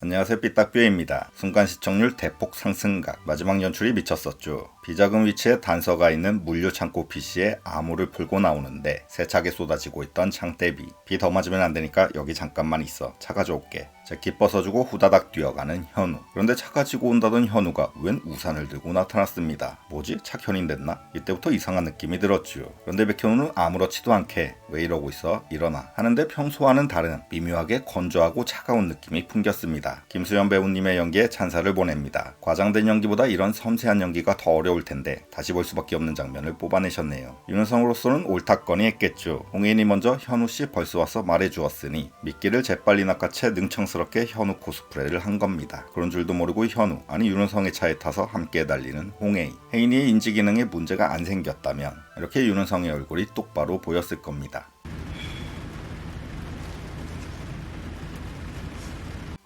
안녕하세요 삐딱뷰입니다. 순간 시청률 대폭 상승각 마지막 연출이 미쳤었죠. 비자금 위치에 단서가 있는 물류 창고 PC에 암호를 풀고 나오는데 세차게 쏟아지고 있던 장대비 비 더 맞으면 안 되니까 여기 잠깐만 있어 차 가져올게 재킷 벗어주고 후다닥 뛰어가는 현우 그런데 차 가지고 온다던 현우가 웬 우산을 들고 나타났습니다. 뭐지? 차 견인됐나? 이때부터 이상한 느낌이 들었지요. 그런데 백현우는 아무렇지도 않게 왜 이러고 있어? 일어나 하는데 평소와는 다른 미묘하게 건조하고 차가운 느낌이 풍겼습니다. 김수현 배우님의 연기에 찬사를 보냅니다. 과장된 연기보다 이런 섬세한 연기가 더 어려울 텐데 다시 볼 수밖에 없는 장면을 뽑아내셨네요. 윤은성으로서는 옳다거니 했겠죠. 홍인이 먼저 현우 씨 벌써 와서 말해주었으니 미끼를 재빨리 낚아채 능청스럽게 현우 코스프레를 한 겁니다. 그런 줄도 모르고 현우 아니 윤은성의 차에 타서 함께 달리는 홍혜인. 혜인이의 인지 기능에 문제가 안 생겼다면 이렇게 윤은성의 얼굴이 똑바로 보였을 겁니다.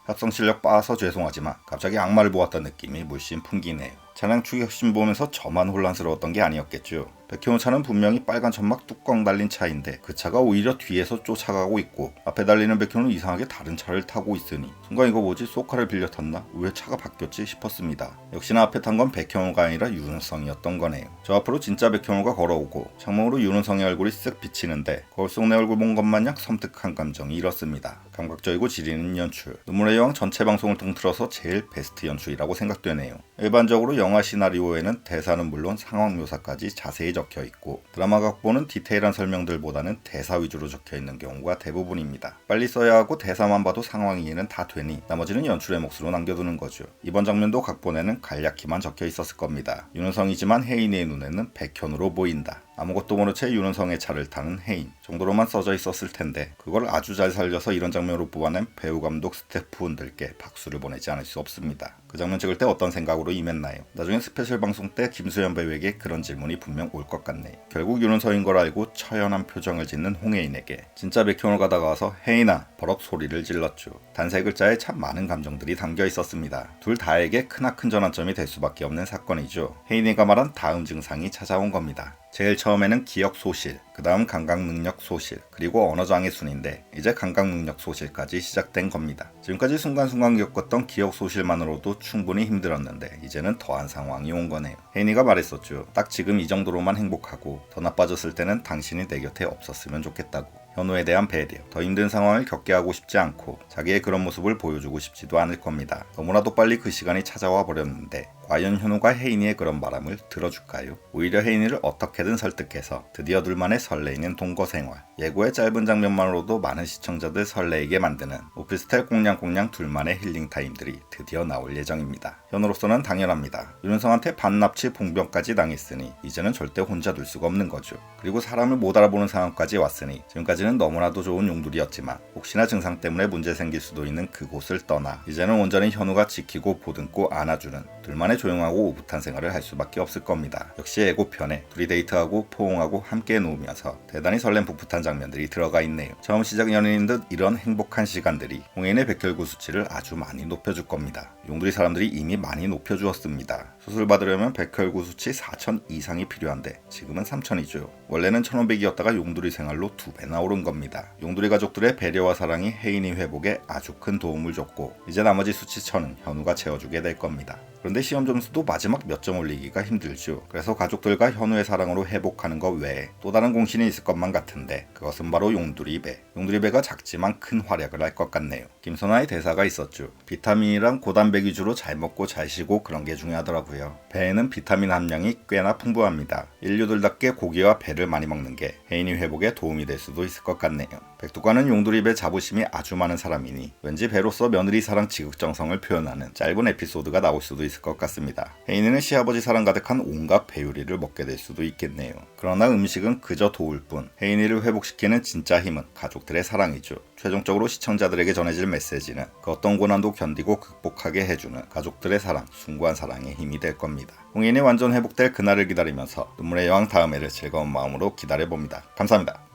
합성 실력 빠서 죄송하지만 갑자기 악마를 보았던 느낌이 물씬 풍기네요. 차량 추격심 보면서 저만 혼란스러웠던 게 아니었겠죠. 백현우 차는 분명히 빨간 천막 뚜껑 달린 차인데 그 차가 오히려 뒤에서 쫓아가고 있고 앞에 달리는 백현우는 이상하게 다른 차를 타고 있으니 순간 이거 뭐지 소카를 빌려 탔나? 왜 차가 바뀌었지 싶었습니다. 역시나 앞에 탄 건 백현우가 아니라 윤은성이었던 거네요. 저 앞으로 진짜 백현우가 걸어오고 창문으로 윤은성의 얼굴이 쓱 비치는데 거울 속 내 얼굴 본 것 마냥 섬뜩한 감정이 일었습니다. 감각적이고 지리는 연출. 눈물의 여왕 전체 방송을 통틀어서 제일 베스트 연출이라고 생각되네요. 일반적으로 영화 시나리오에는 대사는 물론 상황 묘사까지 자세히 적혀 있고 드라마 각본은 디테일한 설명들보다는 대사 위주로 적혀 있는 경우가 대부분입니다. 빨리 써야 하고 대사만 봐도 상황 이해는 다 되니 나머지는 연출의 몫으로 남겨두는 거죠. 이번 장면도 각본에는 간략히만 적혀 있었을 겁니다. 윤은성이지만 혜인의 눈에는 백현으로 보인다. 아무것도 모른 채 윤은성의 차를 타는 혜인 정도로만 써져 있었을 텐데 그걸 아주 잘 살려서 이런 장면으로 뽑아낸 배우 감독 스태프분들께 박수를 보내지 않을 수 없습니다. 그 장면 찍을 때 어떤 생각으로 임했나요? 나중에 스페셜 방송 때 김수현 배우에게 그런 질문이 분명 올 것 같네요. 결국 윤은성인 걸 알고 처연한 표정을 짓는 홍혜인에게 진짜 백현을 가다가 와서 혜인아 버럭 소리를 질렀죠. 단세 글자에 참 많은 감정들이 담겨 있었습니다. 둘 다에게 크나큰 전환점이 될 수밖에 없는 사건이죠. 혜인이가 말한 다음 증상이 찾아온 겁니다. 제일 처음에는 기억 소실, 그 다음 감각 능력 소실, 그리고 언어 장애 순인데 이제 감각 능력 소실까지 시작된 겁니다. 지금까지 순간순간 겪었던 기억 소실만으로도 충분히 힘들었는데 이제는 더한 상황이 온 거네요. 혜인이가 말했었죠. 딱 지금 이 정도로만 행복하고 더 나빠졌을 때는 당신이 내 곁에 없었으면 좋겠다고. 현우에 대한 배려, 더 힘든 상황을 겪게 하고 싶지 않고 자기의 그런 모습을 보여주고 싶지도 않을 겁니다. 너무나도 빨리 그 시간이 찾아와 버렸는데 과연 현우가 혜인이의 그런 바람을 들어줄까요? 오히려 혜인이를 어떻게든 설득해서 드디어 둘만의 설레이는 동거 생활. 예고의 짧은 장면만으로도 많은 시청자들 설레이게 만드는 오피스텔 꽁냥꽁냥 둘만의 힐링 타임들이 드디어 나올 예정입니다. 현우로서는 당연합니다. 윤은성한테 반납치 봉변까지 당했으니 이제는 절대 혼자 둘 수가 없는 거죠. 그리고 사람을 못 알아보는 상황까지 왔으니 지금까지는 너무나도 좋은 용둘이었지만 혹시나 증상 때문에 문제 생길 수도 있는 그곳을 떠나 이제는 온전히 현우가 지키고 보듬고 안아주는 둘만의 조용하고 오붓한 생활을 할 수밖에 없을 겁니다. 역시 예고편에 둘이 데이트하고 포옹하고 함께 누우면서 대단히 설렘 풋풋한 장면들이 들어가 있네요. 처음 시작 연인인 듯 이런 행복한 시간들이 홍인의 백혈구 수치를 아주 많이 높여줄 겁니다. 용두리 사람들이 이미 많이 높여주었습니다. 수술 받으려면 백혈구 수치 4,000 이상이 필요한데 지금은 3,000이죠. 원래는 1,500이었다가 용두리 생활로 두 배나 오른 겁니다. 용두리 가족들의 배려와 사랑이 혜인이 회복에 아주 큰 도움을 줬고 이제 나머지 수치 1,000은 현우가 채워주게 될 겁니다. 그런데 시험 점수도 마지막 몇 점 올리기가 힘들죠. 그래서 가족들과 현우의 사랑으로 회복하는 것 외에 또 다른 공신이 있을 것만 같은데 그것은 바로 용두리배. 용두리배가 작지만 큰 활약을 할 것 같네요. 김선아의 대사가 있었죠. 비타민이랑 고단백 위주로 잘 먹고 잘 쉬고 그런 게 중요하더라고요. 배에는 비타민 함량이 꽤나 풍부합니다. 인류들답게 고기와 배를 많이 먹는 게 혜인이 회복에 도움이 될 수도 있을 것 같네요. 백두관은 용두리배 자부심이 아주 많은 사람이니 왠지 배로서 며느리 사랑 지극정성을 표현하는 짧은 에피소드가 나올 수도 있을 것 같습니다. 혜인이는 시아버지 사랑 가득한 온갖 배요리를 먹게 될 수도 있겠네요. 그러나 음식은 그저 도울 뿐 혜인이를 회복시키는 진짜 힘은 가족들의 사랑이죠. 최종적으로 시청자들에게 전해질 메시지는 그 어떤 고난도 견디고 극복하게 해주는 가족들의 사랑, 숭고한 사랑의 힘이 될 겁니다. 홍인이 완전 회복될 그날을 기다리면서 눈물의 여왕 다음 회를 즐거운 마음으로 기다려봅니다. 감사합니다.